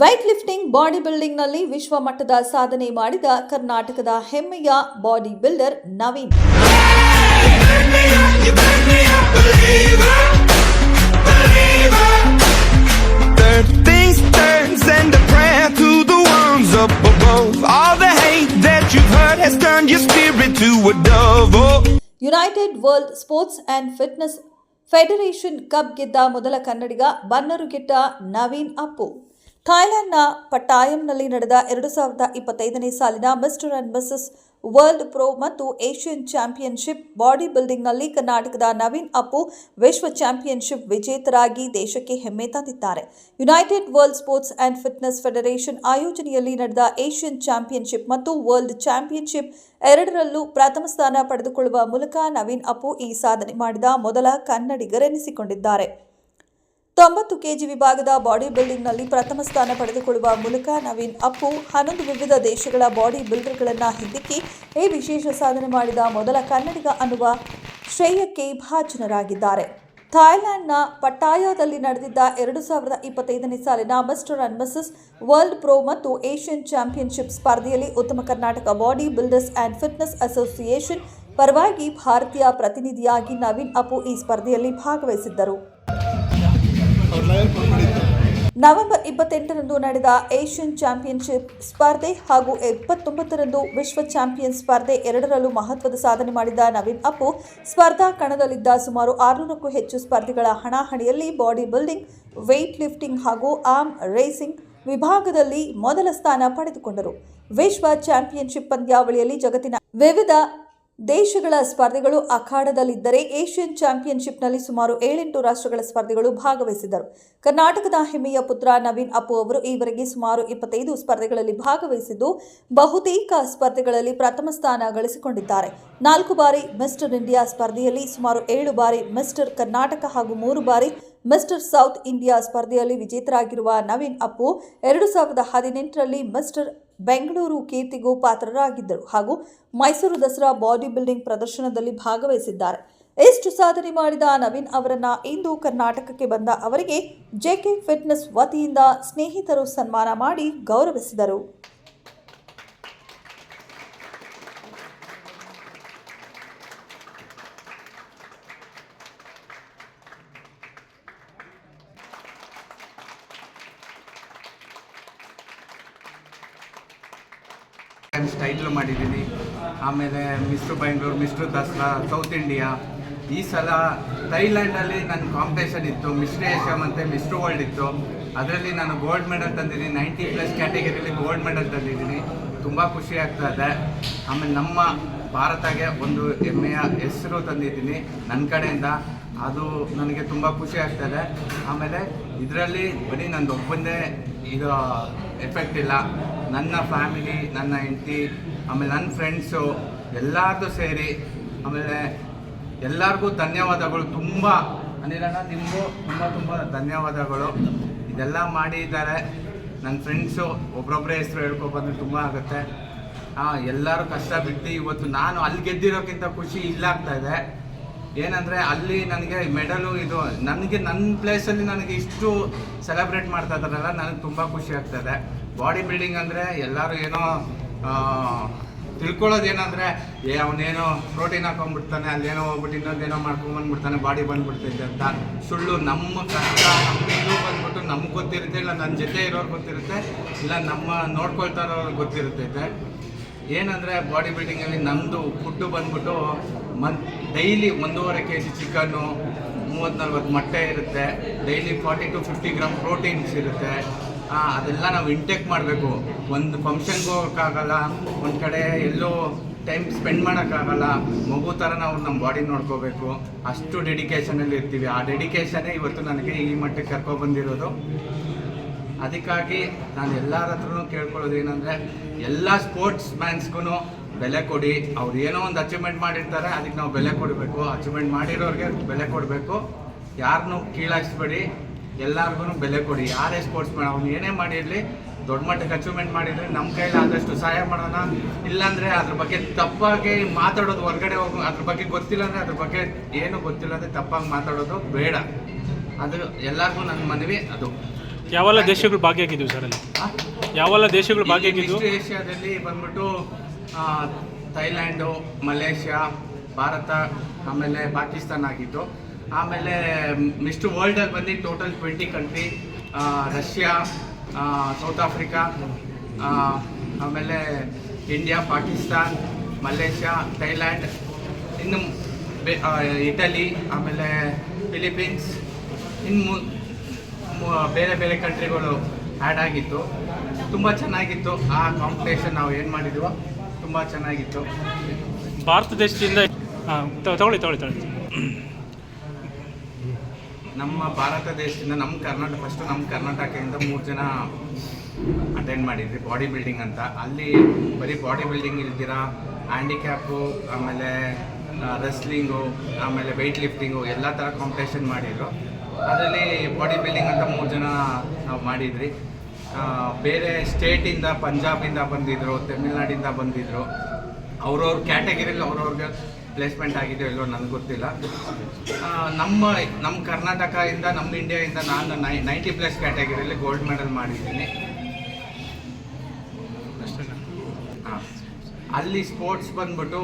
Weight lifting body ಬಿಲ್ಡಿಂಗ್ನಲ್ಲಿ ವಿಶ್ವ ಮಟ್ಟದ ಸಾಧನೆ ಮಾಡಿದ ಕರ್ನಾಟಕದ ಹೆಮ್ಮೆಯ body builder Naveen. United World Sports and Fitness Federation cup ಗೆದ್ದ ಮೊದಲ ಕನ್ನಡಿಗ ಬನ್ನರುಗೆಟ್ಟ ನವೀನ್ ಅಪ್ಪು. ಥಾಯ್ಲೆಂಡ್ನ ಪಟ್ಟಾಯಂನಲ್ಲಿ ನಡೆದ ಎರಡು ಸಾವಿರದ ಇಪ್ಪತ್ತೈದನೇ ಸಾಲಿನ Mr and Mrs World Pro ಮತ್ತು ಏಷ್ಯನ್ ಚಾಂಪಿಯನ್ಶಿಪ್ ಬಾಡಿ ಬಿಲ್ಡಿಂಗ್ನಲ್ಲಿ ಕರ್ನಾಟಕದ ನವೀನ್ ಅಪ್ಪು ವಿಶ್ವ ಚಾಂಪಿಯನ್ಶಿಪ್ ವಿಜೇತರಾಗಿ ದೇಶಕ್ಕೆ ಹೆಮ್ಮೆ ತಂದಿದ್ದಾರೆ. United World Sports and Fitness Federation ಆಯೋಜನೆಯಲ್ಲಿ ನಡೆದ ಏಷ್ಯನ್ ಚಾಂಪಿಯನ್ಶಿಪ್ ಮತ್ತು ವರ್ಲ್ಡ್ ಚಾಂಪಿಯನ್ಶಿಪ್ ಎರಡರಲ್ಲೂ ಪ್ರಥಮ ಸ್ಥಾನ ಪಡೆದುಕೊಳ್ಳುವ ಮೂಲಕ ನವೀನ್ ಅಪ್ಪು ಈ ಸಾಧನೆ ಮಾಡಿದ ಮೊದಲ ಕನ್ನಡಿಗರೆನಿಸಿಕೊಂಡಿದ್ದಾರೆ. ತೊಂಬತ್ತು ಕೆಜಿ ವಿಭಾಗದ ಬಾಡಿ ಬಿಲ್ಡಿಂಗ್ನಲ್ಲಿ ಪ್ರಥಮ ಸ್ಥಾನ ಪಡೆದುಕೊಳ್ಳುವ ಮೂಲಕ ನವೀನ್ ಅಪ್ಪು ಹನ್ನೊಂದು ವಿವಿಧ ದೇಶಗಳ ಬಾಡಿ ಬಿಲ್ಡರ್ಗಳನ್ನು ಹಿಂದಿಕ್ಕಿ ಈ ವಿಶೇಷ ಸಾಧನೆ ಮಾಡಿದ ಮೊದಲ ಕನ್ನಡಿಗ ಅನ್ನುವ ಶ್ರೇಯಕ್ಕೆ ಭಾಜನರಾಗಿದ್ದಾರೆ. ಥಾಯ್ಲೆಂಡ್ನ ಪಟ್ಟಾಯದಲ್ಲಿ ನಡೆದಿದ್ದ ಎರಡು ಸಾವಿರದ ಇಪ್ಪತ್ತೈದನೇ ಸಾಲಿನ mister and missus world pro ಮತ್ತು ಏಷ್ಯನ್ ಚಾಂಪಿಯನ್ಶಿಪ್ ಸ್ಪರ್ಧೆಯಲ್ಲಿ ಉತ್ತಮ Karnataka body builders and fitness association ಪರವಾಗಿ ಭಾರತೀಯ ಪ್ರತಿನಿಧಿಯಾಗಿ ನವೀನ್ ಅಪ್ಪು ಈ ಸ್ಪರ್ಧೆಯಲ್ಲಿ ಭಾಗವಹಿಸಿದ್ದರು. ನವೆಂಬರ್ ಇಪ್ಪತ್ತೆಂಟರಂದು ನಡೆದ ಏಷ್ಯನ್ ಚಾಂಪಿಯನ್ಶಿಪ್ ಸ್ಪರ್ಧೆ ಹಾಗೂ ಇಪ್ಪತ್ತೊಂಬತ್ತರಂದು ವಿಶ್ವ ಚಾಂಪಿಯನ್ ಸ್ಪರ್ಧೆ ಎರಡರಲ್ಲೂ ಮಹತ್ವದ ಸಾಧನೆ ಮಾಡಿದ ನವೀನ್ ಅಪ್ಪು, ಸ್ಪರ್ಧಾ ಕಣದಲ್ಲಿದ್ದ ಸುಮಾರು ಆರುನೂರಕ್ಕೂ ಹೆಚ್ಚು ಸ್ಪರ್ಧಿಗಳ ಹಣಾಹಣಿಯಲ್ಲಿ ಬಾಡಿ ಬಿಲ್ಡಿಂಗ್ ವೆಯ್ಟ್ ಲಿಫ್ಟಿಂಗ್ ಹಾಗೂ ಆರ್ಮ್ ರೇಸಿಂಗ್ ವಿಭಾಗದಲ್ಲಿ ಮೊದಲ ಸ್ಥಾನ ಪಡೆದುಕೊಂಡರು. ವಿಶ್ವ ಚಾಂಪಿಯನ್ಶಿಪ್ ಪಂದ್ಯಾವಳಿಯಲ್ಲಿ ಜಗತ್ತಿನ ವಿವಿಧ ದೇಶಗಳ ಸ್ಪರ್ಧೆಗಳು ಅಖಾಡದಲ್ಲಿದ್ದರೆ ಏಷ್ಯನ್ ಚಾಂಪಿಯನ್ಶಿಪ್ನಲ್ಲಿ ಸುಮಾರು ಏಳೆಂಟು ರಾಷ್ಟ್ರಗಳ ಸ್ಪರ್ಧೆಗಳು ಭಾಗವಹಿಸಿದರು ಕರ್ನಾಟಕದ ಹೆಮ್ಮೆಯ ಪುತ್ರ ನವೀನ್ ಅಪ್ಪು ಅವರು ಈವರೆಗೆ ಸುಮಾರು ಇಪ್ಪತ್ತೈದು ಸ್ಪರ್ಧೆಗಳಲ್ಲಿ ಭಾಗವಹಿಸಿದ್ದು, ಬಹುತೇಕ ಸ್ಪರ್ಧೆಗಳಲ್ಲಿ ಪ್ರಥಮ ಸ್ಥಾನ ಗಳಿಸಿಕೊಂಡಿದ್ದಾರೆ. ನಾಲ್ಕು ಬಾರಿ ಮಿಸ್ಟರ್ ಇಂಡಿಯಾ ಸ್ಪರ್ಧೆಯಲ್ಲಿ, ಸುಮಾರು ಏಳು ಬಾರಿ ಮಿಸ್ಟರ್ ಕರ್ನಾಟಕ ಹಾಗೂ ಮೂರು ಬಾರಿ ಮಿಸ್ಟರ್ ಸೌತ್ ಇಂಡಿಯಾ ಸ್ಪರ್ಧೆಯಲ್ಲಿ ವಿಜೇತರಾಗಿರುವ ನವೀನ್ ಅಪ್ಪು, ಎರಡು ಸಾವಿರದ ಹದಿನೆಂಟರಲ್ಲಿ ಮಿಸ್ಟರ್ ಬೆಂಗಳೂರು ಕೀರ್ತಿಗೂ ಪಾತ್ರರಾಗಿದ್ದರು ಹಾಗೂ ಮೈಸೂರು ದಸರಾ ಬಾಡಿ ಬಿಲ್ಡಿಂಗ್ ಪ್ರದರ್ಶನದಲ್ಲಿ ಭಾಗವಹಿಸಿದ್ದಾರೆ. ಎಷ್ಟು ಸಾಧನೆ ಮಾಡಿದ ನವೀನ್ ಅವರನ್ನ ಇಂದು ಕರ್ನಾಟಕಕ್ಕೆ ಬಂದ ಅವರಿಗೆ ಜೆಕೆ ಫಿಟ್ನೆಸ್ ವತಿಯಿಂದ ಸ್ನೇಹಿತರು ಸನ್ಮಾನ ಮಾಡಿ ಗೌರವಿಸಿದರು. ಟೈಮ್ಸ್ ಟೈಟ್ಲ್ ಮಾಡಿದ್ದೀನಿ ಆಮೇಲೆ mister Bengaluru mister Dasara south India ಈ ಸಲ ಥೈಲ್ಯಾಂಡಲ್ಲಿ ನನ್ನ ಕಾಂಪಿಟೇಷನ್ ಇತ್ತು. ಮಿಸ್ಟ್ರ್ ಏಷ್ಯಾ ಮತ್ತು ಮಿಸ್ಟ್ರ್ ವರ್ಲ್ಡ್ ಇತ್ತು. ಅದರಲ್ಲಿ ನಾನು ಗೋಲ್ಡ್ ಮೆಡಲ್ ತಂದಿದ್ದೀನಿ. ನೈಂಟಿ ಪ್ಲಸ್ ಕ್ಯಾಟಗರಿಯಲ್ಲಿ ಗೋಲ್ಡ್ ಮೆಡಲ್ ತಂದಿದ್ದೀನಿ. ತುಂಬ ಖುಷಿ ಆಗ್ತಾ ಇದೆ. ಆಮೇಲೆ ನಮ್ಮ ಭಾರತಗೆ ಒಂದು ಹೆಮ್ಮೆಯ ಹೆಸರು ತಂದಿದ್ದೀನಿ ನನ್ನ ಕಡೆಯಿಂದ. ಅದು ನನಗೆ ತುಂಬ ಖುಷಿ ಆಗ್ತದೆ ಆಮೇಲೆ ಇದರಲ್ಲಿ ಬರೀ ನಂದು ಒಬ್ಬಂದೇ ಇದು ಎಫೆಕ್ಟ್ ಇಲ್ಲ. ನನ್ನ ಫ್ಯಾಮಿಲಿ ನನ್ನ ಹೆಂಡತಿ, ಆಮೇಲೆ ನನ್ನ ಫ್ರೆಂಡ್ಸು ಎಲ್ಲರದ್ದು ಸೇರಿ, ಆಮೇಲೆ ಎಲ್ಲರಿಗೂ ಧನ್ಯವಾದಗಳು. ತುಂಬ ಅನಿಲಣ್ಣ ನಿಮಗೂ ತುಂಬ ತುಂಬ ಧನ್ಯವಾದಗಳು. ಇದೆಲ್ಲ ಮಾಡಿದ್ದಾರೆ. ನನ್ನ ಫ್ರೆಂಡ್ಸು ಒಬ್ರೊಬ್ಬರೇ ಹೆಸರು ಹೇಳ್ಕೊಬಂದ್ರೆ ತುಂಬ ಆಗುತ್ತೆ. ಹಾಂ ಎಲ್ಲರೂ ಕಷ್ಟ ಬಿಟ್ಟು ಇವತ್ತು ನಾನು ಅಲ್ಲಿ ಗೆದ್ದಿರೋಕ್ಕಿಂತ ಖುಷಿ ಇಲ್ಲಾಗ್ತಾ ಇದೆ. ಏನಂದರೆ ಅಲ್ಲಿ ನನಗೆ ಮೆಡಲು ಇದು, ನನಗೆ ನನ್ನ ಪ್ಲೇಸಲ್ಲಿ ನನಗೆ ಇಷ್ಟು ಸೆಲೆಬ್ರೇಟ್ ಮಾಡ್ತಾ ಇದ್ದಾರಲ್ಲ, ನನಗೆ ತುಂಬ ಖುಷಿ ಆಗ್ತದೆ ಬಾಡಿ ಬಿಲ್ಡಿಂಗ್ ಅಂದರೆ ಎಲ್ಲರೂ ಏನೋ ತಿಳ್ಕೊಳ್ಳೋದೇನಂದರೆ, ಏ, ಅವನೇನೋ ಪ್ರೋಟೀನ್ ಹಾಕೊಂಡ್ಬಿಡ್ತಾನೆ, ಅಲ್ಲೇನೋ ಹೋಗ್ಬಿಟ್ಟು ಇನ್ನೊಂದೇನೋ ಮಾಡ್ಕೊಂಬಂದ್ಬಿಡ್ತಾನೆ, ಬಾಡಿ ಬಂದ್ಬಿಡ್ತೈತೆ ಅಂತ. ಸುಳ್ಳು ನಮ್ಮ ಕಷ್ಟ, ನಮ್ಮ ಇದು ಬಂದ್ಬಿಟ್ಟು ನಮ್ಗೆ ಗೊತ್ತಿರುತ್ತೆ, ಇಲ್ಲ ನನ್ನ ಜೊತೆ ಇರೋರು ಗೊತ್ತಿರುತ್ತೆ, ಇಲ್ಲ ನಮ್ಮ ನೋಡ್ಕೊಳ್ತಾ ಇರೋರು ಗೊತ್ತಿರುತ್ತೈತೆ. ಏನಂದರೆ ಬಾಡಿ ಬಿಲ್ಡಿಂಗಲ್ಲಿ ನಮ್ಮದು ಫುಡ್ಡು ಬಂದ್ಬಿಟ್ಟು ಮನ್, ಡೈಲಿ ಒಂದೂವರೆ ಕೆ ಜಿ ಚಿಕನ್ನು, ಮೂವತ್ತು ನಲ್ವತ್ತು ಮೊಟ್ಟೆ ಇರುತ್ತೆ, daily forty to fifty gram proteins ಇರುತ್ತೆ. ಅದೆಲ್ಲ ನಾವು ಇಂಟೇಕ್ ಮಾಡಬೇಕು. ಒಂದು ಫಂಕ್ಷನ್ಗೆ ಹೋಗೋಕ್ಕಾಗಲ್ಲ, ಒಂದು ಕಡೆ ಎಲ್ಲೋ ಟೈಮ್ ಸ್ಪೆಂಡ್ ಮಾಡೋಕ್ಕಾಗಲ್ಲ, ಮಗು ಥರ ನಾವು ನಮ್ಮ ಬಾಡಿ ನೋಡ್ಕೋಬೇಕು. ಅಷ್ಟು ಡೆಡಿಕೇಶನಲ್ಲಿ ಇರ್ತೀವಿ. ಆ ಡೆಡಿಕೇಶನೇ ಇವತ್ತು ನನಗೆ ಈ ಮಟ್ಟಕ್ಕೆ ಕರ್ಕೊಬಂದಿರೋದು ಅದಕ್ಕಾಗಿ ನಾನು ಎಲ್ಲರ ಹತ್ರನೂ ಕೇಳ್ಕೊಳ್ಳೋದು ಏನಂದರೆ, ಎಲ್ಲ ಸ್ಪೋರ್ಟ್ಸ್ ಮ್ಯಾನ್ಸ್ಗೂ ಬೆಲೆ ಕೊಡಿ. ಅವ್ರು ಏನೋ ಒಂದು ಅಚೀವ್ಮೆಂಟ್ ಮಾಡಿರ್ತಾರೆ, ಅದಕ್ಕೆ ನಾವು ಬೆಲೆ ಕೊಡಬೇಕು. ಅಚೀವ್ಮೆಂಟ್ ಮಾಡಿರೋರಿಗೆ ಬೆಲೆ ಕೊಡಬೇಕು. ಯಾರನ್ನೂ ಕೀಳಾಯಿಸ್ಬೇಡಿ. ಎಲ್ಲರಿಗೂ ಬೆಲೆ ಕೊಡಿ. ಯಾರೇ ಸ್ಪೋರ್ಟ್ಸ್ ಮ್ಯಾನ್ ಅವ್ನು ಏನೇ ಮಾಡಿರಲಿ ದೊಡ್ಡ ಮಟ್ಟಕ್ಕೆ ಅಚೀವ್ಮೆಂಟ್ ಮಾಡಿದರೆ ನಮ್ಮ ಕೈಲಿ ಆದಷ್ಟು ಸಹಾಯ ಮಾಡೋಣ. ಇಲ್ಲಾಂದರೆ ಅದ್ರ ಬಗ್ಗೆ ತಪ್ಪಾಗಿ ಮಾತಾಡೋದು ಹೊರಗಡೆ ಹೋಗೋ ಅದ್ರ ಬಗ್ಗೆ ಗೊತ್ತಿಲ್ಲ ಅಂದರೆ ಅದ್ರ ಬಗ್ಗೆ ಏನು ಗೊತ್ತಿಲ್ಲ ಅಂದರೆ ತಪ್ಪಾಗಿ ಮಾತಾಡೋದು ಬೇಡ. ಅದು ಎಲ್ಲರಿಗೂ ನನ್ನ ಮನವಿ ಅದು. ಯಾವೆಲ್ಲ ದೇಶಗಳು ಭಾಗಿಯಾಗಿದ್ದೀವಿ ಸರ್ ಅಲ್ಲಿ? ಯಾವೆಲ್ಲ ದೇಶಗಳು ಭಾಗಿಯಾಗಿದ್ದು ಏಷ್ಯಾದಲ್ಲಿ ಬಂದ್ಬಿಟ್ಟು ಥೈಲ್ಯಾಂಡು ಮಲೇಷ್ಯಾ ಭಾರತ ಆಮೇಲೆ ಪಾಕಿಸ್ತಾನ ಆಗಿತ್ತು ಆಮೇಲೆ ಮಿಸ್ಟರ್ ವರ್ಲ್ಡಲ್ಲಿ ಬಂದು total twenty country Russia South Africa ಆಮೇಲೆ ಇಂಡಿಯಾ ಪಾಕಿಸ್ತಾನ್ ಮಲೇಷ್ಯಾ ಥೈಲ್ಯಾಂಡ್ ಇನ್ನು ಇಟಲಿ ಆಮೇಲೆ ಫಿಲಿಪೀನ್ಸ್ ಇನ್ನು ಬೇರೆ ಬೇರೆ ಕಂಟ್ರಿಗಳು ಆ್ಯಡ್ ಆಗಿತ್ತು. ತುಂಬ ಚೆನ್ನಾಗಿತ್ತು. ಆ ಕಾಂಪಿಟೇಷನ್ ನಾವು ಏನು ಮಾಡಿದ್ವೋ, ತುಂಬ ಚೆನ್ನಾಗಿತ್ತು. ಭಾರತ ದೇಶದಿಂದ ತಗೊಳ್ಳಿ ತಗೊಳ್ಳಿ ತಗೊಳ್ಳಿ. ನಮ್ಮ ಭಾರತ ದೇಶದಿಂದ ನಮ್ಮ ಕರ್ನಾಟಕ ಫಸ್ಟು ನಮ್ಮ ಕರ್ನಾಟಕದಿಂದ ಮೂರು ಜನ ಅಟೆಂಡ್ ಮಾಡಿದ್ವಿ ಬಾಡಿ ಬಿಲ್ಡಿಂಗ್ ಅಂತ. ಅಲ್ಲಿ ಬರೀ ಬಾಡಿ ಬಿಲ್ಡಿಂಗ್ ಇಲ್ದಿರ ಹ್ಯಾಂಡಿಕ್ಯಾಪು ಆಮೇಲೆ ರೆಸ್ಲಿಂಗು ಆಮೇಲೆ ವೆಯ್ಟ್ ಲಿಫ್ಟಿಂಗು ಎಲ್ಲ ಥರ ಕಾಂಪಿಟೇಷನ್ ಮಾಡಿದ್ರು. ಅದರಲ್ಲಿ ಬಾಡಿ ಬಿಲ್ಡಿಂಗ್ ಅಂತ ಮೂರು ಜನ ನಾವು ಮಾಡಿದ್ರಿ ಬೇರೆ ಸ್ಟೇಟಿಂದ ಪಂಜಾಬಿಂದ ಬಂದಿದ್ರು ತಮಿಳ್ನಾಡಿಂದ ಬಂದಿದ್ರು. ಅವ್ರವ್ರ ಕ್ಯಾಟಗರಿಯಲ್ಲಿ ಅವ್ರವ್ರಿಗೆ ಪ್ಲೇಸ್ಮೆಂಟ್ ಆಗಿದೆಯೋ ಇಲ್ಲೋ ನನಗೆ ಗೊತ್ತಿಲ್ಲ. ನಮ್ಮ ನಮ್ಮ ಕರ್ನಾಟಕದಿಂದ ನಮ್ಮ ಇಂಡಿಯಾದಿಂದ ನಾನು ನೈ ನೈಂಟಿ ಪ್ಲಸ್ ಕ್ಯಾಟಗರಿಯಲ್ಲಿ ಗೋಲ್ಡ್ ಮೆಡಲ್ ಮಾಡಿದ್ದೀನಿ. ಹಾಂ ಅಲ್ಲಿ ಸ್ಪೋರ್ಟ್ಸ್ ಬಂದ್ಬಿಟ್ಟು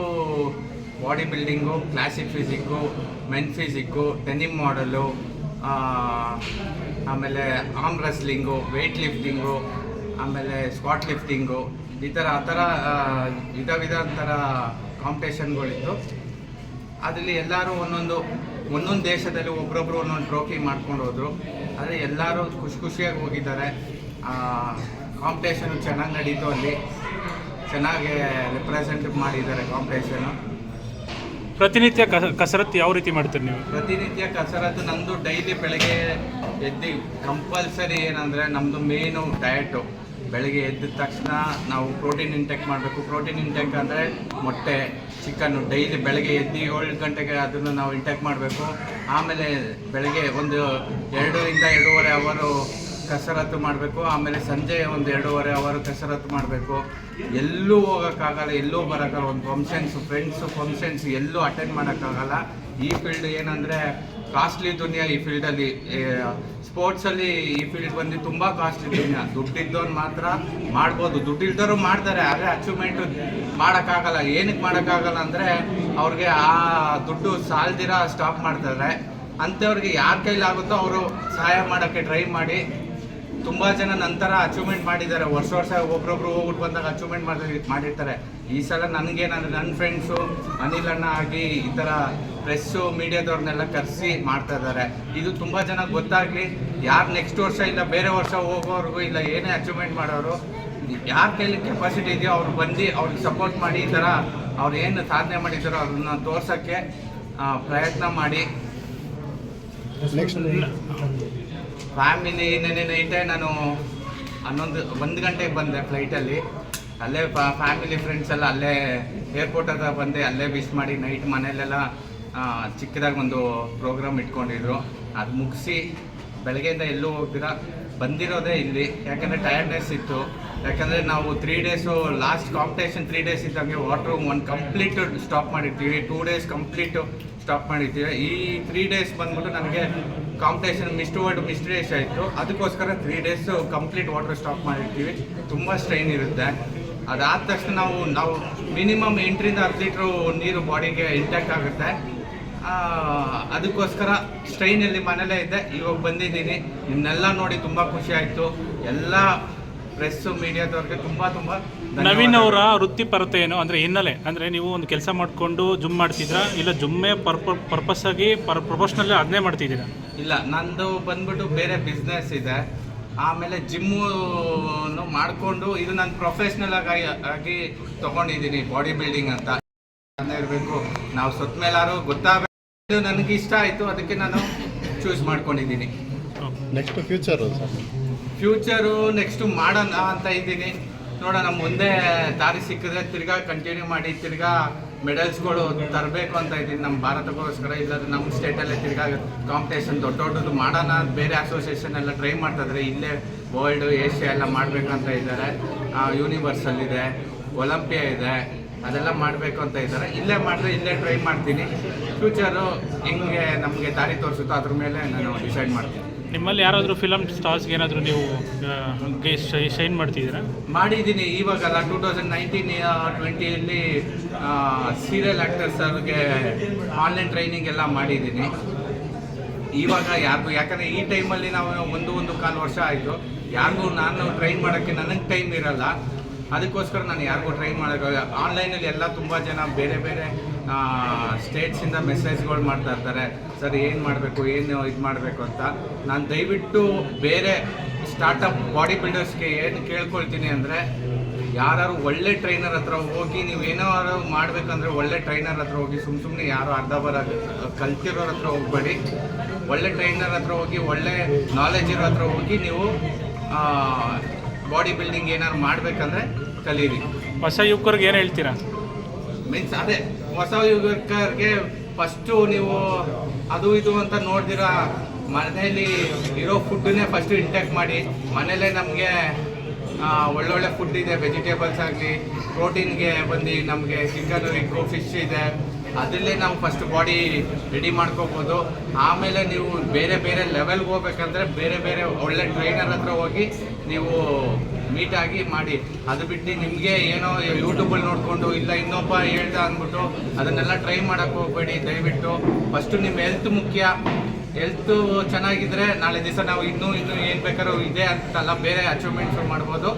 bodybuilding classic physique men physique ಟೆನಿಮ್ ಮಾಡಲು ಆಮೇಲೆ ಆರ್ಮ್ ರೆಸ್ಲಿಂಗು ವೆಯ್ಟ್ ಲಿಫ್ಟಿಂಗು ಆಮೇಲೆ ಸ್ಕಾಟ್ ಲಿಫ್ಟಿಂಗು ಈ ಥರ ಆ ಥರ ವಿಧ ವಿಧ ಥರ ಕಾಂಪಿಟೇಷನ್ಗಳಿತ್ತು ಅದರಲ್ಲಿ ಎಲ್ಲರೂ ಒಂದೊಂದು ಒಂದೊಂದು ದೇಶದಲ್ಲಿ ಒಬ್ರೊಬ್ರು ಒಂದೊಂದು ಟ್ರೋಫಿ ಮಾಡ್ಕೊಂಡು ಹೋದರು. ಆದರೆ ಎಲ್ಲರೂ ಖುಷಿ ಖುಷಿಯಾಗಿ ಹೋಗಿದ್ದಾರೆ. ಕಾಂಪಿಟೇಷನ್ ಚೆನ್ನಾಗಿ ನಡೀತು ಅಲ್ಲಿ. ಚೆನ್ನಾಗಿ ರಿಪ್ರೆಸೆಂಟ್ ಮಾಡಿದ್ದಾರೆ ಕಾಂಪಿಟೇಷನು ಪ್ರತಿನಿತ್ಯ ಕಸ ಕಸರತ್ತು ಯಾವ ರೀತಿ ಮಾಡ್ತೀರಿ ನೀವು? ಪ್ರತಿನಿತ್ಯ ಕಸರತ್ತು ನಂದು ಡೈಲಿ ಬೆಳಗ್ಗೆ ಎದ್ದು ಕಂಪಲ್ಸರಿ ಏನಂದರೆ ನಮ್ಮದು ಮೇನು ಡಯಟು ಬೆಳಗ್ಗೆ ಎದ್ದ ತಕ್ಷಣ ನಾವು ಪ್ರೋಟೀನ್ ಇಂಟೆಕ್ ಮಾಡಬೇಕು. ಪ್ರೋಟೀನ್ ಇಂಟೆಕ್ ಅಂದರೆ ಮೊಟ್ಟೆ ಚಿಕನ್ನು ಡೈಲಿ ಬೆಳಗ್ಗೆ ಎದ್ದು ಏಳು ಗಂಟೆಗೆ ಅದನ್ನು ನಾವು ಇಂಟೆಕ್ ಮಾಡಬೇಕು. ಆಮೇಲೆ ಬೆಳಗ್ಗೆ ಒಂದು ಎರಡರಿಂದ ಎರಡೂವರೆ ಅವರು ಕಸರತ್ತು ಮಾಡಬೇಕು. ಆಮೇಲೆ ಸಂಜೆ ಒಂದು ಎರಡೂವರೆ ಅವರು ಕಸರತ್ತು ಮಾಡಬೇಕು. ಎಲ್ಲೂ ಹೋಗೋಕ್ಕಾಗಲ್ಲ, ಎಲ್ಲೂ ಬರೋಕ್ಕಲ್ಲ ಒಂದು ಫಂಕ್ಷನ್ಸು ಫ್ರೆಂಡ್ಸು ಫಂಕ್ಷನ್ಸ್ ಎಲ್ಲೂ ಅಟೆಂಡ್ ಮಾಡೋಕ್ಕಾಗಲ್ಲ. ಈ ಫೀಲ್ಡ್ ಏನಂದರೆ ಕಾಸ್ಟ್ಲಿ ದುನಿಯಾ ಈ ಫೀಲ್ಡಲ್ಲಿ ಸ್ಪೋರ್ಟ್ಸಲ್ಲಿ ಈ ಫೀಲ್ಡ್ ಬಂದು ತುಂಬ ಕಾಸ್ಟ್ಲಿ ದುನಿಯಾ ದುಡ್ಡಿದ್ದವ್ರು ಮಾತ್ರ ಮಾಡ್ಬೋದು. ದುಡ್ಡಿಲ್ದವರು ಮಾಡ್ತಾರೆ, ಆದರೆ ಅಚೀವ್ಮೆಂಟು ಮಾಡೋಕ್ಕಾಗಲ್ಲ. ಏನಕ್ಕೆ ಮಾಡೋಕ್ಕಾಗಲ್ಲ ಅಂದರೆ ಅವ್ರಿಗೆ ಆ ದುಡ್ಡು ಸಾಲ್ದಿರ ಸ್ಟಾಪ್ ಮಾಡ್ತಾರೆ. ಅಂಥವ್ರಿಗೆ ಯಾರ ಕೈಲಾಗುತ್ತೋ ಅವರು ಸಹಾಯ ಮಾಡೋಕ್ಕೆ ಟ್ರೈ ಮಾಡಿ. ತುಂಬ ಜನ ನಂತರ ಅಚೀವ್ಮೆಂಟ್ ಮಾಡಿದ್ದಾರೆ. ವರ್ಷ ವರ್ಷ ಒಬ್ರೊಬ್ರು ಹೋಗ್ಬಿಟ್ಟು ಬಂದಾಗ ಅಚೀವ್ಮೆಂಟ್ ಮಾಡಿ ಮಾಡಿರ್ತಾರೆ. ಈ ಸಲ ನನಗೇನಂದ್ರೆ ನನ್ನ ಫ್ರೆಂಡ್ಸು ಅನಿಲ್ ಅಣ್ಣ ಆಗಿ ಈ ಥರ ಪ್ರೆಸ್ಸು ಮೀಡಿಯಾದವ್ರನ್ನೆಲ್ಲ ಕರೆಸಿ ಮಾಡ್ತಾ ಇದ್ದಾರೆ. ಇದು ತುಂಬ ಜನ ಗೊತ್ತಾಗಲಿ ಯಾರು ನೆಕ್ಸ್ಟ್ ವರ್ಷ ಇಲ್ಲ ಬೇರೆ ವರ್ಷ ಹೋಗೋವರೆಗೂ ಇಲ್ಲ ಏನೇ ಅಚೀವ್ಮೆಂಟ್ ಮಾಡೋರು ಯಾರ ಕೈಲಿ ಕೆಪಾಸಿಟಿ ಇದೆಯೋ ಅವ್ರು ಬಂದು ಅವ್ರಿಗೆ ಸಪೋರ್ಟ್ ಮಾಡಿ ಈ ಥರ ಅವ್ರು ಏನು ಸಾಧನೆ ಮಾಡಿದ್ದಾರೋ ಅದನ್ನ ತೋರ್ಸೋಕ್ಕೆ ಪ್ರಯತ್ನ ಮಾಡಿ. ಫ್ಯಾಮಿಲಿ ನೆನೆ ನೈಟೇ ನಾನು ಹನ್ನೊಂದು ಒಂದು ಗಂಟೆಗೆ ಬಂದೆ ಫ್ಲೈಟಲ್ಲಿ ಅಲ್ಲೇ. ಫ್ಯಾಮಿಲಿ ಫ್ರೆಂಡ್ಸ್ ಎಲ್ಲ ಅಲ್ಲೇ ಏರ್ಪೋರ್ಟ್ ಹತ್ರ ಬಂದೆ ಅಲ್ಲೇ ವಿಶ್ ಮಾಡಿ ನೈಟ್ ಮನೇಲೆಲ್ಲ ಚಿಕ್ಕದಾಗಿ ಒಂದು ಪ್ರೋಗ್ರಾಮ್ ಇಟ್ಕೊಂಡಿದ್ರು. ಅದು ಮುಗಿಸಿ ಬೆಳಗ್ಗೆಯಿಂದ ಎಲ್ಲೂ ಹೋಗ್ದಿರ ಬಂದಿರೋದೇ ಇಲ್ಲಿ. ಯಾಕಂದರೆ ಟಯರ್ಡ್ನೆಸ್ ಇತ್ತು. ಯಾಕಂದರೆ ನಾವು three days last competition three days ಇದ್ದಂಗೆ ವಾಟ್ರ್ ಒಂದು ಕಂಪ್ಲೀಟ್ ಸ್ಟಾಪ್ ಮಾಡಿರ್ತೀವಿ. ಟೂ ಡೇಸ್ ಕಂಪ್ಲೀಟು ಸ್ಟಾಪ್ ಮಾಡಿರ್ತೀವಿ. ಈ ತ್ರೀ ಡೇಸ್ ಬಂದ್ಬಿಟ್ಟು ನನಗೆ ಕಾಂಪಿಟೇಷನ್ ಮಿಸ್ಟ್ ಮಿಸ್ ಮಿಸ್ಟ್ರೇಸ್ ಆಯಿತು. ಅದಕ್ಕೋಸ್ಕರ three days complete water stop ಮಾಡಿರ್ತೀವಿ. ತುಂಬ ಸ್ಟ್ರೈನ್ ಇರುತ್ತೆ. ಅದಾದ ತಕ್ಷಣ ನಾವು ನಾವು ಮಿನಿಮಮ್ ಎಂಟರಿಂದ ಹತ್ತು ಲೀಟ್ರು ನೀರು ಬಾಡಿಗೆ ಇಂಟ್ಯಾಕ್ಟ್ ಆಗುತ್ತೆ. ಅದಕ್ಕೋಸ್ಕರ ಸ್ಟ್ರೈನಲ್ಲಿ ಮನೇಲೇ ಇದ್ದೆ. ಇವಾಗ ಬಂದಿದ್ದೀನಿ. ನಿಮ್ಮನ್ನೆಲ್ಲ ನೋಡಿ ತುಂಬ ಖುಷಿ ಆಯಿತು. ಎಲ್ಲ ಪ್ರೆಸ್ಸು ಮೀಡಿಯಾದವ್ರಿಗೆ ತುಂಬ ತುಂಬ ನವೀನ್ ಅವರ ವೃತ್ತಿಪರತೆ ಏನು? ಅಂದರೆ ಹಿನ್ನೆಲೆ. ಅಂದರೆ ನೀವು ಒಂದು ಕೆಲಸ ಮಾಡಿಕೊಂಡು ಜುಮ್ ಮಾಡ್ತಿದ್ರಾ ಇಲ್ಲ ಜುಮ್ಮೆ ಪರ್ಪ ಪರ್ಪಸ್ ಆಗಿ ಪರ್ ಪ್ರೊಫೆಷ್ನಲ್ಲಿ ಅದನ್ನೇ ಮಾಡ್ತಿದ್ದೀರಾ? ಇಲ್ಲ ನಂದು ಬಂದ್ಬಿಟ್ಟು ಬೇರೆ ಬಿಸ್ನೆಸ್ ಇದೆ. ಆಮೇಲೆ ಜಿಮ್ಮು ಮಾಡಿಕೊಂಡು ಇದು ನಾನು ಪ್ರೊಫೆಷ್ನಲ್ ಆಗಿ ಆಗಿ ತೊಗೊಂಡಿದ್ದೀನಿ. ಬಾಡಿ ಬಿಲ್ಡಿಂಗ್ ಅಂತ. ಇರಬೇಕು. ನಾವು ಸೊತ್ತ ಮೇಲಾರು ಗೊತ್ತಾಗಬೇಕು ನನಗೆ ಇಷ್ಟ ಆಯಿತು ಅದಕ್ಕೆ ನಾನು ಚೂಸ್ ಮಾಡ್ಕೊಂಡಿದ್ದೀನಿ. Next future sir? Future next ಮಾಡೋಣ ಅಂತ ಇದ್ದೀನಿ. ನೋಡೋಣ ಮುಂದೆ ದಾರಿ ಸಿಕ್ಕಿದ್ರೆ ತಿರ್ಗಾ ಕಂಟಿನ್ಯೂ ಮಾಡಿ ತಿರ್ಗಾ ಮೆಡಲ್ಸ್ಗಳು ತರಬೇಕು ಅಂತ ಇದ್ದೀನಿ. ನಮ್ಮ ಭಾರತಕ್ಕೋಸ್ಕರ ಇಲ್ಲಾದ್ರೆ ನಮ್ಮ ಸ್ಟೇಟಲ್ಲೇ ತಿರ್ಗಾ ಕಾಂಪಿಟೇಷನ್ ದೊಡ್ಡ ದೊಡ್ಡದು ಮಾಡೋಣ ಬೇರೆ ಅಸೋಸಿಯೇಷನ್ ಎಲ್ಲ ಟ್ರೈ ಮಾಡ್ತಾಯಿದ್ರೆ ಇಲ್ಲೇ ವರ್ಲ್ಡು ಏಷ್ಯಾ ಎಲ್ಲ ಮಾಡಬೇಕಂತ ಇದ್ದಾರೆ. ಯೂನಿವರ್ಸಲ್ ಇದೆ ಒಲಂಪಿಯಾ ಇದೆ. ಅದೆಲ್ಲ ಮಾಡಬೇಕು ಅಂತ ಇದ್ದಾರೆ. ಇಲ್ಲೇ ಮಾಡಿದ್ರೆ ಇಲ್ಲೇ ಟ್ರೈ ಮಾಡ್ತೀನಿ. ಫ್ಯೂಚರು ಹೆಂಗೆ ನಮಗೆ ದಾರಿ ತೋರಿಸುತ್ತೋ ಅದ್ರ ಮೇಲೆ ನಾನು ಡಿಸೈಡ್ ಮಾಡ್ತೀನಿ. ನಿಮ್ಮಲ್ಲಿ ಯಾರಾದರೂ ಫಿಲಮ್ ಸ್ಟಾರ್ಸ್ಗೆ ಏನಾದರೂ ನೀವು ಶೈನ್ ಮಾಡ್ತಿದ್ದೀರಾ? ಮಾಡಿದ್ದೀನಿ. ಇವಾಗಲ್ಲ ಟೂ ತೌಸಂಡ್ ನೈನ್ಟೀನ್ ಟ್ವೆಂಟಿಯಲ್ಲಿ ಸೀರಿಯಲ್ ಆ್ಯಕ್ಟರ್ಸ್ ಅವ್ರಿಗೆ ಆನ್ಲೈನ್ ಟ್ರೈನಿಂಗ್ ಎಲ್ಲ ಮಾಡಿದ್ದೀನಿ. ಇವಾಗ ಯಾರಿಗೂ ಯಾಕಂದರೆ ಈ ಟೈಮಲ್ಲಿ ನಾವು ಒಂದು ಒಂದು ಕಾಲು ವರ್ಷ ಆಯಿತು. ಯಾರಿಗೂ ನಾನು ಟ್ರೈನ್ ಮಾಡೋಕ್ಕೆ ನನಗೆ ಟೈಮ್ ಇರಲ್ಲ. ಅದಕ್ಕೋಸ್ಕರ ನಾನು ಯಾರಿಗೂ ಟ್ರೈ ಮಾಡೋಕ್ಕಾಗ ಆನ್ಲೈನಲ್ಲಿ ಎಲ್ಲ ತುಂಬ ಜನ ಬೇರೆ ಬೇರೆ ಸ್ಟೇಟ್ಸಿಂದ ಮೆಸೇಜ್ಗಳು ಮಾಡ್ತಾ ಇರ್ತಾರೆ. ಸರ್, ಏನು ಮಾಡಬೇಕು, ಏನು ಇದು ಮಾಡಬೇಕು ಅಂತ? ನಾನು ದಯವಿಟ್ಟು ಬೇರೆ ಸ್ಟಾರ್ಟಪ್ ಬಾಡಿ ಬಿಲ್ಡರ್ಸ್ಗೆ ಏನು ಕೇಳ್ಕೊಳ್ತೀನಿ ಅಂದರೆ ಯಾರು ಒಳ್ಳೆ ಟ್ರೈನರ್ ಹತ್ರ ಹೋಗಿ, ನೀವು ಏನಾದ್ರು ಮಾಡಬೇಕಂದ್ರೆ ಒಳ್ಳೆ ಟ್ರೈನರ್ ಹತ್ರ ಹೋಗಿ ಸುಮ್ಮ ಸುಮ್ಮನೆ ಯಾರು ಅರ್ಧ ಬರ, ಕಲ್ತಿರೋರ ಹತ್ರ ಹೋಗ್ಬೇಡಿ. ಒಳ್ಳೆ ಟ್ರೈನರ್ ಹತ್ರ ಹೋಗಿ, ಒಳ್ಳೆ ನಾಲೆಜ್ ಇರೋ ಹತ್ರ ಹೋಗಿ, ನೀವು ಬಾಡಿ ಬಿಲ್ಡಿಂಗ್ ಏನಾದ್ರು ಮಾಡಬೇಕಂದ್ರೆ ಕಲೀರಿ. ಹೊಸ ಯುವಕರಿಗೆ ಏನು ಹೇಳ್ತೀರಾ? ಮೀನ್ಸ್ ಅದೇ ಹೊಸ ಯುವಕರಿಗೆ ಫಸ್ಟು ನೀವು ಅದು ಇದು ಅಂತ ನೋಡ್ದಿರ ಮನೆಯಲ್ಲಿ ಇರೋ ಫುಡ್ಡನ್ನೇ ಫಸ್ಟು ಇಂಟೇಕ್ ಮಾಡಿ ಮನೇಲೇ ನಮಗೆ ಒಳ್ಳೊಳ್ಳೆ ಫುಡ್ ಇದೆ ವೆಜಿಟೇಬಲ್ಸ್ ಆಗಲಿ ಪ್ರೋಟೀನ್ಗೆ ಬಂದು ನಮಗೆ ಚಿಕನ್ ಎಗ್ಗು ಫಿಶ್ ಇದೆ. ಅದರಲ್ಲೇ ನಾವು ಫಸ್ಟ್ ಬಾಡಿ ರೆಡಿ ಮಾಡ್ಕೋಬೋದು. ಆಮೇಲೆ ನೀವು ಬೇರೆ ಬೇರೆ ಲೆವೆಲ್ಗೆ ಹೋಗ್ಬೇಕಂದ್ರೆ ಬೇರೆ ಬೇರೆ ಒಳ್ಳೆ ಟ್ರೈನರ್ ಹತ್ರ ಹೋಗಿ ನೀವು ಮೀಟ್ ಆಗಿ ಮಾಡಿ. ಅದು ಬಿಟ್ಟು ನಿಮಗೆ ಏನೋ ಯೂಟ್ಯೂಬಲ್ಲಿ ನೋಡಿಕೊಂಡು ಇಲ್ಲ ಇನ್ನೊಬ್ಬ ಹೇಳ್ದ ಅಂದ್ಬಿಟ್ಟು ಅದನ್ನೆಲ್ಲ ಟ್ರೈ ಮಾಡೋಕ್ಕೆ ಹೋಗಬೇಡಿ. ದಯವಿಟ್ಟು ಫಸ್ಟು ನಿಮ್ಮ ಹೆಲ್ತ್ ಮುಖ್ಯ. ಹೆಲ್ತು ಚೆನ್ನಾಗಿದ್ರೆ ನಾಳೆ ದಿವಸ ನಾವು ಇನ್ನೂ ಇನ್ನೂ ಏನು ಬೇಕಾದ್ರೂ ಇದೆ ಅಂತಲ್ಲ ಬೇರೆ ಅಚೀವ್ಮೆಂಟ್ಸ್ ಮಾಡ್ಬೋದು.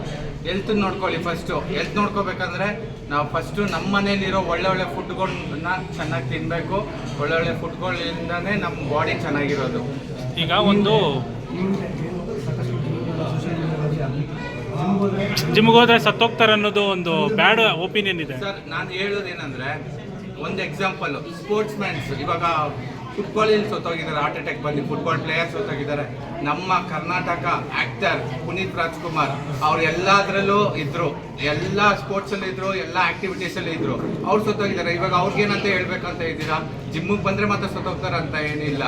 ಹೆಲ್ತ್ ನೋಡ್ಕೊಳ್ಳಿ ಫಸ್ಟು ಹೆಲ್ತ್ ನೋಡ್ಕೋಬೇಕಂದ್ರೆ ನಾವು ಫಸ್ಟು ನಮ್ಮ ಮನೇಲಿರೋ ಒಳ್ಳೆ ಒಳ್ಳೆ ಫುಡ್ಗಳನ್ನ ಚೆನ್ನಾಗಿ ತಿನ್ನಬೇಕು ಒಳ್ಳೊಳ್ಳೆ ಫುಡ್ಗಳಿಂದನೇ ನಮ್ಮ ಬಾಡಿ ಚೆನ್ನಾಗಿರೋದು. ಈಗ ಒಂದು ಜಿಮ್ಗೆ ಹೋದ್ರೆ ಸತ್ತೋಗ್ತಾರೆ ಅನ್ನೋದು ಒಂದು ಬ್ಯಾಡ್ ಒಪಿನಿಯನ್ ಇದೆ. ಸರ್, ನಾನು ಹೇಳೋದು ಏನಂದ್ರೆ, ಒಂದು ಎಕ್ಸಾಂಪಲ್ ಸ್ಪೋರ್ಟ್ಸ್ ಮ್ಯಾನ್ಸ್ ಇವಾಗ ಫುಟ್ಬಾಲಲ್ಲಿ ಸೋತೋಗಿದ್ದಾರೆ ಹಾರ್ಟ್ ಅಟ್ಯಾಕ್ ಬಂದು ಫುಟ್ಬಾಲ್ ಪ್ಲೇಯರ್ಸ್ ಸೋತೋಗಿದ್ದಾರೆ ನಮ್ಮ ಕರ್ನಾಟಕ ಆಕ್ಟರ್ ಪುನೀತ್ ರಾಜ್ಕುಮಾರ್, ಅವ್ರು ಎಲ್ಲದರಲ್ಲೂ ಇದ್ರು. ಎಲ್ಲ ಸ್ಪೋರ್ಟ್ಸಲ್ಲಿ ಇದ್ರು, ಎಲ್ಲ ಆಕ್ಟಿವಿಟೀಸಲ್ಲಿ ಇದ್ರು. ಅವ್ರು ಸೋತೋಗಿದ್ದಾರೆ ಇವಾಗ ಅವ್ರಿಗೇನಂತ ಹೇಳ್ಬೇಕಂತ ಇದ್ದೀರಾ? ಜಿಮ್ಮಿಗೆ ಬಂದರೆ ಮಾತ್ರ ಸತ್ತೋಗ್ತಾರೆ ಅಂತ ಏನಿಲ್ಲ.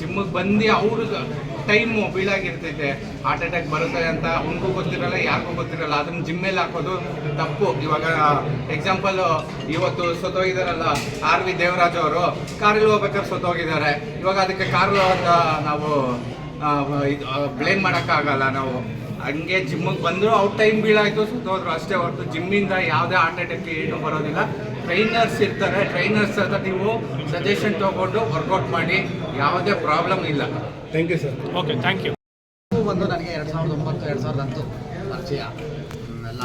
ಜಿಮ್ಮಿಗೆ ಬಂದು ಅವ್ರಿಗೆ ಟೈಮು ಬೀಳಾಗಿರ್ತೈತೆ. ಹಾರ್ಟ್ ಅಟ್ಯಾಕ್ ಬರುತ್ತೆ ಅಂತ ಅವನಿಗೂ ಗೊತ್ತಿರಲ್ಲ, ಯಾರಿಗೂ ಗೊತ್ತಿರಲ್ಲ. ಅದನ್ನ ಜಿಮ್ಮೇಲೆ ಹಾಕೋದು ತಪ್ಪು. ಇವಾಗ ಎಕ್ಸಾಂಪಲ್ ಇವತ್ತು ಸತ್ತೋಗಿದಾರಲ್ಲ ಆರ್ ವಿ ದೇವರಾಜ್ ಅವರು. ಕಾರಲ್ಲಿ ಹೋಗ್ಬೇಕಾದ್ರೆ ಸತ್ತೋಗಿದ್ದಾರೆ ಇವಾಗ ಅದಕ್ಕೆ ಕಾರ್ ಅಂತ ನಾವು ಇದು ಬ್ಲೇಮ್ ಮಾಡೋಕ್ಕಾಗಲ್ಲ ನಾವು. ಹಂಗೆ ಜಿಮ್ಮಿಗೆ ಬಂದರೂ ಅವ್ರ ಟೈಮ್ ಬೀಳಾಯಿತು ಸುತ್ತೋದ್ರು ಅಷ್ಟೇ ಹೊರತು ಜಿಮ್ಮಿಂದ ಯಾವುದೇ ಹಾರ್ಟ್ ಅಟ್ಯಾಕ್ ಏನು ಬರೋದಿಲ್ಲ. ಟ್ರೈನರ್ಸ್ ಇರ್ತಾರೆ. ಟ್ರೈನರ್ಸ್ ಹತ್ರ ನೀವು ಸಜೆಷನ್ ತಗೊಂಡು ವರ್ಕೌಟ್ ಮಾಡಿ. ಯಾವುದೇ ಪ್ರಾಬ್ಲಮ್ ಇಲ್ಲ. Thank you sir okay thank you ಬಂದು ನನಗೆ ಎರಡು ಸಾವಿರದ ಒಂಬತ್ತು ಎರಡು ಸಾವಿರದ ಹತ್ತು ಪರಿಚಯ ಎಲ್ಲ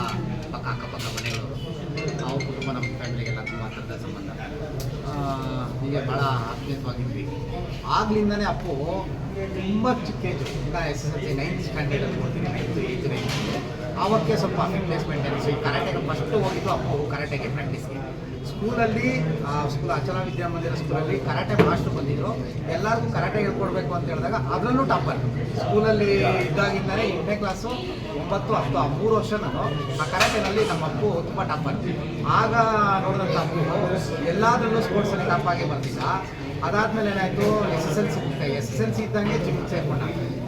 ಪಕ್ಕ ಅಕ್ಕಪಕ್ಕ ಮನೆಗಳು ನಾವು ಕುಟುಂಬ ನಮ್ಮ ಫ್ಯಾಮಿಲಿಗೆಲ್ಲ ತುಂಬ ಹತ್ತಿರದ ಸಂಬಂಧ. ಆ, ಹೀಗೆ ಭಾಳ ಆತ್ಮೀಯವಾಗಿದ್ವಿ. ಆಗ್ಲಿಂದನೇ ಅಪ್ಪು ತುಂಬ ಚಿಕ್ಕ ಏಜು ಈಗ S S L C ninth ಸ್ಟ್ಯಾಂಡರ್ಡಲ್ಲಿ ಓದ್ತೀನಿ ನೈನ್ತ್ ಏಜ್ ನೈನ್ತ್ ಆವಕ್ಕೆ ಸ್ವಲ್ಪ ಫಿಟ್ನೆಸ್ ಮೇಂಟೆನೆನ್ಸ್ ಈ ಕರಾಟೆಗೆ ಫಸ್ಟ್ ಹೋಗಿದ್ದು ಅಪ್ಪು ಕರಾಟೆಗೆ ಪ್ರಾಕ್ಟೀಸ್ಗೆ ಸ್ಕೂಲಲ್ಲಿ ಸ್ಕೂಲ್ ಅಚಲ ವಿದ್ಯಾಮಂದಿರ ಸ್ಕೂಲಲ್ಲಿ ಕರಾಟೆ ಮಾಸ್ಟರ್ ಬಂದಿದ್ರು. ಎಲ್ಲರಿಗೂ ಕರಾಟೆ ಹೇಳ್ಕೊಡ್ಬೇಕು ಅಂತ ಹೇಳಿದಾಗ ಅದರಲ್ಲೂ ಟಾಪರ್. ಸ್ಕೂಲಲ್ಲಿ ಇದ್ದಾಗಿಂದಲೇ ಎಂಟನೇ ಕ್ಲಾಸು, ಒಂಬತ್ತು, ಹತ್ತು ಮೂರು ವರ್ಷ ನಾನು ಆ ಕರಾಟೆನಲ್ಲಿ ನಮ್ಮ ಅಪ್ಪು ತುಂಬ ಟಾಪರ್. ಆಗ ನೋಡಿದಂಥ ಅಪ್ಪು, ಎಲ್ಲದರಲ್ಲೂ ಸ್ಪೋರ್ಟ್ಸಲ್ಲಿ ಟಾಪ್ ಆಗಿ ಅದಾದ್ಮೇಲೆ ಏನಾಯಿತು, S S L C S S L C ಇದ್ದಂಗೆ ಜಿಮ್ಗೆ ಸೇರ್ಕೊಂಡ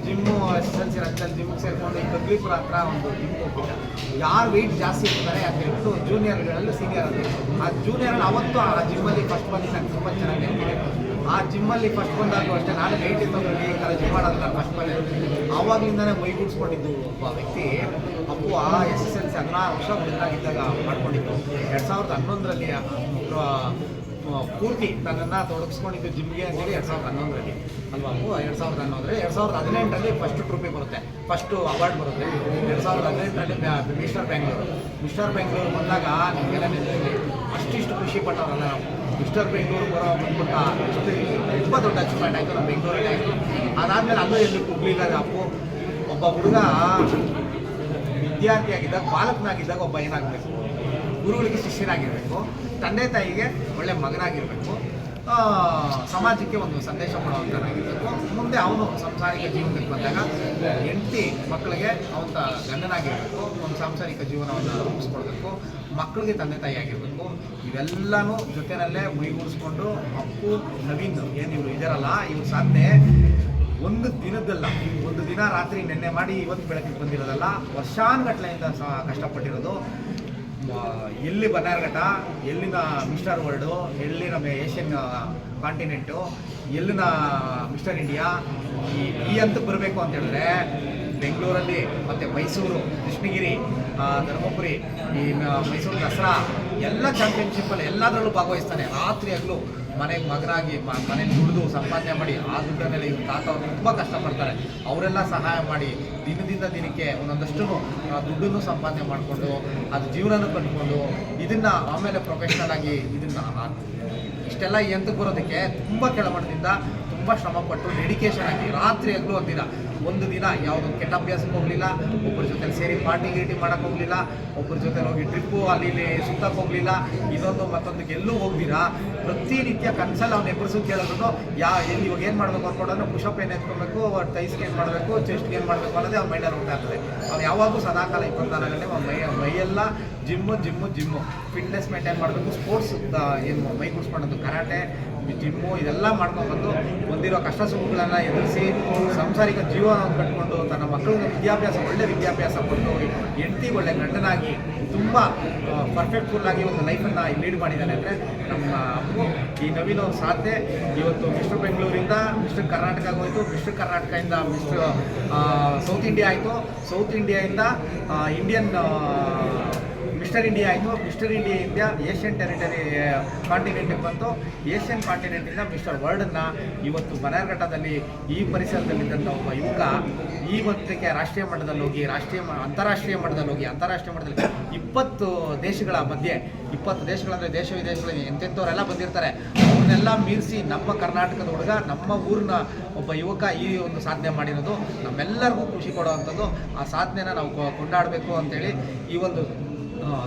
ಜಿಮ್ಮು ಎಸ್ ಎಲ್ ಸಿ ಜಿಮ್ಗೆ ಸೇರ್ಕೊಂಡು ಈ ಕಗ್ಲಿಪುರ ಹತ್ರ ಒಂದು ಜಿಮ್ ಹೋಗ್ಬಿಟ್ಟು. ಯಾರು ವೆಯ್ಟ್ ಜಾಸ್ತಿ ಇರ್ತಾರೆ ಅದು ಹೇಳ್ಬಿಟ್ಟು ಜೂನಿಯರ್ಗಳಲ್ಲೂ ಸೀನಿಯರ್ ಅಂತ ಆ ಜೂನಿಯರ್ ಅವತ್ತು ಆ ಜಿಮ್ಮಲ್ಲಿ ಫಸ್ಟ್ ಬಂದು ನಂಗೆ ತುಂಬ ಚೆನ್ನಾಗಿ ಹೇಳ್ತೀನಿ ಆ ಜಿಮ್ಮಲ್ಲಿ ಫಸ್ಟ್ ಬಂದಾಗಲೂ ಅಷ್ಟೇ ನಾನು ವೆಯ್ಟ್ ಇತ್ತಂದ್ರೆ ಈ ಥರ ಜಿಮ್ ಮಾಡೋದಿಲ್ಲ ಫಸ್ಟ್ ಬಂದೆ ಆವಾಗಲಿಂದನೇ ಮೈಗೂಡಿಸ್ಕೊಂಡಿದ್ದು ಒಬ್ಬ ವ್ಯಕ್ತಿ. ಅಪ್ಪು, ಆ ಎಸ್ ಎಸ್ ಎಲ್ ಸಿ ಹದಿನಾರು ವರ್ಷ ಮುಂದಾಗಿದ್ದಾಗ ಮಾಡ್ಕೊಂಡಿದ್ದು. ಎರಡು ಸಾವಿರದ ಹನ್ನೊಂದರಲ್ಲಿ ಪೂರ್ತಿ ತನ್ನನ್ನು ತೊಡಗಿಸ್ಕೊಂಡಿದ್ದು ಜಿಮ್ಗೆ ಅಂತೇಳಿ ಎರಡು ಸಾವಿರದ ಹನ್ನೊಂದರಲ್ಲಿ. ಅಲ್ವಾ? ಎರಡು ಸಾವಿರದ ಹನ್ನೊಂದರಲ್ಲಿ. ಎರಡು ಸಾವಿರದ ಹದಿನೆಂಟರಲ್ಲಿ ಫಸ್ಟ್ ಟ್ರೋಫಿ ಬರುತ್ತೆ. ಫಸ್ಟು ಅವಾರ್ಡ್ ಬರುತ್ತೆ ಎರಡು ಸಾವಿರದ ಹದಿನೆಂಟರಲ್ಲಿ ಮಿಸ್ಟರ್ ಬೆಂಗಳೂರು ಮಿಸ್ಟರ್ ಬೆಂಗಳೂರು ಬಂದಾಗ ನಿಮಗೆಲ್ಲ ನೆನಪಿದೆ. ಅಷ್ಟಿಷ್ಟು ಖುಷಿ ಪಟ್ಟವರಲ್ಲ ನಾವು. ಮಿಸ್ಟರ್ ಬೆಂಗಳೂರು ಬರೋ ಬಂದ್ಬಿಟ್ಟ ಅಷ್ಟು ತುಂಬ ದೊಡ್ಡ ಅಚೀವ್ಮೆಂಟ್ ಆಯಿತು ನಮ್ಮ ಬೆಂಗಳೂರಲ್ಲಿ ಆಯಿತು. ಅದಾದಮೇಲೆ ಅಲ್ಲೂ ಎಲ್ಲಿ ಕುಗ್ಲಿಲ್ಲ ಅಪ್ಪು? ಒಬ್ಬ ಹುಡುಗ ವಿದ್ಯಾರ್ಥಿಯಾಗಿದ್ದಾಗ, ಬಾಲಕನಾಗಿದ್ದಾಗ ಒಬ್ಬ ಏನಾಗಬೇಕು? ಗುರುಗಳಿಗೆ ಶಿಷ್ಯರಾಗಿರಬೇಕು, ತಂದೆ ತಾಯಿಗೆ ಒಳ್ಳೆ ಮಗನಾಗಿರಬೇಕು. ಸಮಾಜಕ್ಕೆ ಒಂದು ಸಂದೇಶ ಕೊಡುವಂಥದ್ದಾಗಿರಬೇಕು ಮುಂದೆ ಅವನು ಸಾಂಸಾರಿಕ ಜೀವನಕ್ಕೆ ಬಂದಾಗ ಹೆಂಡತಿ ಮಕ್ಕಳಿಗೆ ಅವಂತ ಗಂಡನಾಗಿರಬೇಕು. ಒಂದು ಸಾಂಸಾರಿಕ ಜೀವನವನ್ನು ರೂಪಿಸ್ಕೊಳ್ಬೇಕು. ಮಕ್ಕಳಿಗೆ ತಂದೆ ತಾಯಿ ಆಗಿರಬೇಕು. ಇವೆಲ್ಲನೂ ಜೊತೆಯಲ್ಲೇ ಮೈಗೂಡಿಸ್ಕೊಂಡು ಅಪ್ಪು, ನವೀನ್, ಏನು ಇವರು ಇದಾರಲ್ಲ, ಇವ್ರ ಸಾಧನೆ. ಒಂದು ದಿನದಲ್ಲ ಒಂದು ದಿನ ರಾತ್ರಿ ನೆನ್ನೆ ಮಾಡಿ ಇವತ್ತು ಬೆಳಕಿಗೆ ಬಂದಿರೋದಲ್ಲ, ವರ್ಷಾನುಗಟ್ಲೆಯಿಂದ ಸಹ ಕಷ್ಟಪಟ್ಟಿರೋದು. ಎಲ್ಲಿ ಬನ್ನಾರ್ಘಟ್ಟ ಎಲ್ಲಿನ ಮಿಸ್ಟರ್ ವರ್ಲ್ಡು ನಮ್ಮ ಏಷ್ಯನ್ ಕಾಂಟಿನೆಂಟು ಎಲ್ಲಿನ ಮಿಸ್ಟರ್ ಇಂಡಿಯಾ, ಈ ಈ ಅಂತ ಬರಬೇಕು ಅಂತ ಹೇಳಿದ್ರೆ ಬೆಂಗಳೂರಲ್ಲಿ, ಮತ್ತು ಮೈಸೂರು, ಕೃಷ್ಣಗಿರಿ ಧರ್ಮಪುರಿ, ಈ ಮೈಸೂರು ದಸರಾ, ಎಲ್ಲ ಚಾಂಪಿಯನ್ಶಿಪ್ಪಲ್ಲಿ ಎಲ್ಲದರಲ್ಲೂ ಭಾಗವಹಿಸ್ತಾನೆ. ರಾತ್ರಿ ಹಗಲು ಮನೆಗೆ ಮಗನಾಗಿ ಮನೆ ದುಡಿದು ಸಂಪಾದನೆ ಮಾಡಿ ಆ ದುಡ್ಡನ್ನೆಲ್ಲ ಇವ್ರ ತಾತ ಅವ್ರು ತುಂಬ ಕಷ್ಟಪಡ್ತಾರೆ. ಅವರೆಲ್ಲ ಸಹಾಯ ಮಾಡಿ ದಿನದಿಂದ ದಿನಕ್ಕೆ ಒಂದೊಂದಷ್ಟು ದುಡ್ಡನ್ನು ಸಂಪಾದನೆ ಮಾಡಿಕೊಂಡು, ಅದು ಜೀವನನೂ ಕಟ್ಕೊಂಡು, ಇದನ್ನು ಆಮೇಲೆ ಪ್ರೊಫೆಷನಲ್ ಆಗಿ ಇದನ್ನು ಇಷ್ಟೆಲ್ಲ ಎಂತಕ್ಕೆ ಬರೋದಕ್ಕೆ ತುಂಬ ಕೆಳಮಟ್ಟದಿಂದ ತುಂಬ ಶ್ರಮಪಟ್ಟು ಡೆಡಿಕೇಶನ್ ಆಗಿ ರಾತ್ರಿ ಹಗಲು ಒಂದಿನ ಒಂದು ದಿನ ಯಾವುದೋ ಕೆಟ್ಟ ಅಭ್ಯಾಸಕ್ಕೆ ಹೋಗಲಿಲ್ಲ, ಒಬ್ಬರ ಜೊತೆ ಸೇರಿ ಪಾರ್ಟಿ ಗೀಟಿ ಮಾಡೋಕ್ಕೆ ಹೋಗಲಿಲ್ಲ, ಒಬ್ಬರ ಜೊತೆ ಹೋಗಿ ಟ್ರಿಪ್ಪು ಅಲ್ಲಿ ಸುತ್ತಕ್ಕೆ ಹೋಗಲಿಲ್ಲ ಇದೊಂದು ಮತ್ತೊಂದಕ್ಕೆ ಎಲ್ಲೂ ಹೋಗ್ದಿರಾ, ಪ್ರತಿನಿತ್ಯ ಕನ್ಸಲ್ಲಿ ಅವ್ನು ಎಬ್ಬರಿಸು ಕೇಳಿದ್ರು ಯಾ, ಎಲ್ಲಿ ಇವಾಗ ಏನು ಮಾಡಬೇಕು ಅನ್ಕೊಂಡ್ರೆ ಪುಷಪ್ ಏನು ಎತ್ಕೊಬೇಕು ಟೈಸ್ಗೆ ಏನು ಮಾಡಬೇಕು ಚೆಸ್ಟ್ಗೆ ಏನು ಮಾಡಬೇಕು ಅನ್ನೋದೇ ಅವ್ನ ಮೈಂಡಲ್ಲಿ ಹೋಗ್ತಾ ಇರ್ತದೆ. ಅವ್ನು ಯಾವಾಗೂ ಸದಾಕಾಲ ಇಪ್ಪತ್ನಾಲ್ಕು ಗಂಟೆ ಮೈ ಮೈಯೆಲ್ಲ gym gym gym. Fitness maintain ಮಾಡಬೇಕು. ಸ್ಪೋರ್ಟ್ಸ್ ಏನು, ಮೈ ಕೂಡಿಸ್ಕೊಳ್ಳೋದು ಕರಾಟೆ, ಜಿಮ್ಮು, ಇದೆಲ್ಲ ಮಾಡ್ಕೊಂಡ್ಬಂದು ಹೊಂದಿರೋ ಕಷ್ಟ ಸುಖಗಳನ್ನು ಎದುರಿಸಿ ಸಂಸಾರಿಕ ಜೀವನ ಕಟ್ಕೊಂಡು ತನ್ನ ಮಕ್ಕಳಿಗೆ ವಿದ್ಯಾಭ್ಯಾಸ, ಒಳ್ಳೆ ವಿದ್ಯಾಭ್ಯಾಸ ಕೊಟ್ಟು ಹೆಂಡತಿ ಒಳ್ಳೆ ಗಂಡನಾಗಿ ತುಂಬ ಪರ್ಫೆಕ್ಟ್ಫುಲ್ಲಾಗಿ ಒಂದು ಲೈಫನ್ನು ಲೀಡ್ ಮಾಡಿದ್ದಾನೆ ಅಂದರೆ ನಮ್ಮ ಅಪ್ಪು. ಈ ನವೀನ್ ಸಾಧನೆ. ಇವತ್ತು ಮಿಸ್ಟರ್ ಬೆಂಗಳೂರಿಂದ ಮಿಸ್ಟರ್ ಕರ್ನಾಟಕ ಹೋಯಿತು. ಮಿಸ್ಟರ್ ಕರ್ನಾಟಕದಿಂದ ಮಿಸ್ಟರ್ ಸೌತ್ ಇಂಡಿಯಾ ಆಯಿತು. ಸೌತ್ ಇಂಡಿಯಾಯಿಂದ ಇಂಡಿಯನ್ ಮಿಸ್ಟರ್ ಇಂಡಿಯಾ ಆಯಿತು. ಮಿಸ್ಟರ್ ಇಂಡಿಯಾ ಏಷ್ಯನ್ ಟೆರಿಟರಿ ಕಾಂಟಿನೆಂಟಿಗೆ ಬಂತು. ಏಷ್ಯನ್ ಕಾಂಟಿನೆಂಟಿಂದ ಮಿಸ್ಟರ್ ವರ್ಲ್ಡನ್ನ ಇವತ್ತು ಬನಾರ್ಘಟ್ಟದಲ್ಲಿ ಈ ಪರಿಸರದಲ್ಲಿದ್ದಂಥ ಒಬ್ಬ ಯುವಕ ಮಟ್ಟಕ್ಕೆ ರಾಷ್ಟ್ರೀಯ ಮಟ್ಟದಲ್ಲಿ ಹೋಗಿ, ರಾಷ್ಟ್ರೀಯ ಅಂತಾರಾಷ್ಟ್ರೀಯ ಮಟ್ಟದಲ್ಲಿ ಹೋಗಿ, ಅಂತಾರಾಷ್ಟ್ರೀಯ ಮಟ್ಟದಲ್ಲಿ ಇಪ್ಪತ್ತು ದೇಶಗಳ ಮಧ್ಯೆ, ಇಪ್ಪತ್ತು ದೇಶಗಳಂದರೆ ದೇಶ ವಿದೇಶಗಳಲ್ಲಿ ಎಂತೆಂಥವರೆಲ್ಲ ಬಂದಿರ್ತಾರೆ. ಅವನ್ನೆಲ್ಲ ಮೀರಿಸಿ ನಮ್ಮ ಕರ್ನಾಟಕದ ಹುಡುಗ, ನಮ್ಮ ಊರಿನ ಒಬ್ಬ ಯುವಕ ಈ ಒಂದು ಸಾಧನೆ ಮಾಡಿರೋದು. ನಮ್ಮೆಲ್ಲರಿಗೂ ಖುಷಿ ಕೊಡುವಂಥದ್ದು. ಆ ಸಾಧನೆನ ನಾವು ಕೊಂಡಾಡಬೇಕು ಅಂತೇಳಿ ಈ ಒಂದು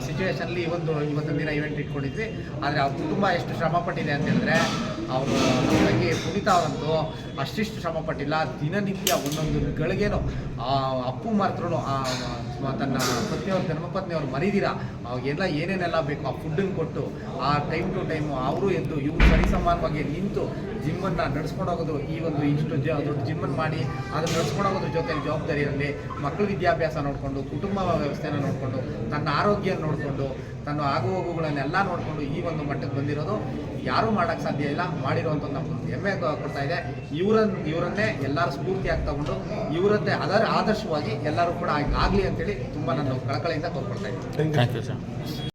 ಸಿಚುವೇಶನಲ್ಲಿ ಅಲ್ಲಿ ಒಂದು ಇವತ್ತಿನ ದಿನ ಇವೆಂಟ್ ಇಟ್ಕೊಂಡಿದ್ವಿ. ಆದರೆ ಅದು ತುಂಬಾ ಎಷ್ಟು ಶ್ರಮ ಪಟ್ಟಿದೆ ಅಂತ ಹೇಳಿದ್ರೆ ಅವರು ಪುನೀತಾ ಅವರಂತೂ ಅಷ್ಟಿಷ್ಟು ಶ್ರಮ ಪಟ್ಟಿಲ್ಲ. ದಿನನಿತ್ಯ ಒಂದೊಂದು ಗಳಿಗೇನು ಆ ಅಪ್ಪು ಮಾತ್ರ ತನ್ನ ಪತ್ನಿಯವ್ರ, ಧರ್ಮಪತ್ನಿಯವ್ರು ಮರಿದಿರ? ಅವಾಗೆಲ್ಲ ಏನೇನೆಲ್ಲ ಬೇಕು, ಆ ಫುಡ್ಡನ್ನು ಕೊಟ್ಟು, ಆ ಟೈಮ್ ಟು ಟೈಮು ಅವರು ಎದ್ದು, ಇವ್ರು ಸರಿಸಮಾನವಾಗಿ ನಿಂತು ಜಿಮ್ಮನ್ನು ನಡೆಸ್ಕೊಂಡು ಹೋಗೋದು ಈ ಒಂದು ಇಷ್ಟು ಜ, ದೊಡ್ಡ ಜಿಮ್ಮನ್ನು ಮಾಡಿ ಅದನ್ನು ನಡೆಸ್ಕೊಂಡು ಹೋಗೋದ್ರ ಜೊತೆ ಜವಾಬ್ದಾರಿಯಲ್ಲಿ ಮಕ್ಕಳ ವಿದ್ಯಾಭ್ಯಾಸ ನೋಡಿಕೊಂಡು, ಕುಟುಂಬ ವ್ಯವಸ್ಥೆನ ನೋಡಿಕೊಂಡು, ತನ್ನ ಆರೋಗ್ಯ ನೋಡಿಕೊಂಡು ತನ್ನ ಆಗು ಹೋಗುಗಳನ್ನೆಲ್ಲ ನೋಡಿಕೊಂಡು ಈ ಒಂದು ಮಟ್ಟಕ್ಕೆ ಬಂದಿರೋದು ಯಾರೂ ಮಾಡೋಕ್ಕೆ ಸಾಧ್ಯ ಇಲ್ಲ ಮಾಡಿರುವಂಥ ನಮ್ಗೆ ಹೆಮ್ಮೆ ಕೊಡ್ತಾ ಇದೆ. ಇವರನ್ನು ಇವರನ್ನೇ ಎಲ್ಲರೂ ಸ್ಫೂರ್ತಿಯಾಗಿ ತಗೊಂಡು ಇವರದ್ದೇ ಅದರ ಆದರ್ಶವಾಗಿ ಎಲ್ಲರೂ ಕೂಡ ಆಗಲಿ ಅಂತೇಳಿ ತುಂಬ ನಾನು ಕಳಕಳಿಯಿಂದ ಕೋರ್ಕೊಳ್ತಾ ಇದ್ದೀನಿ. Thank you sir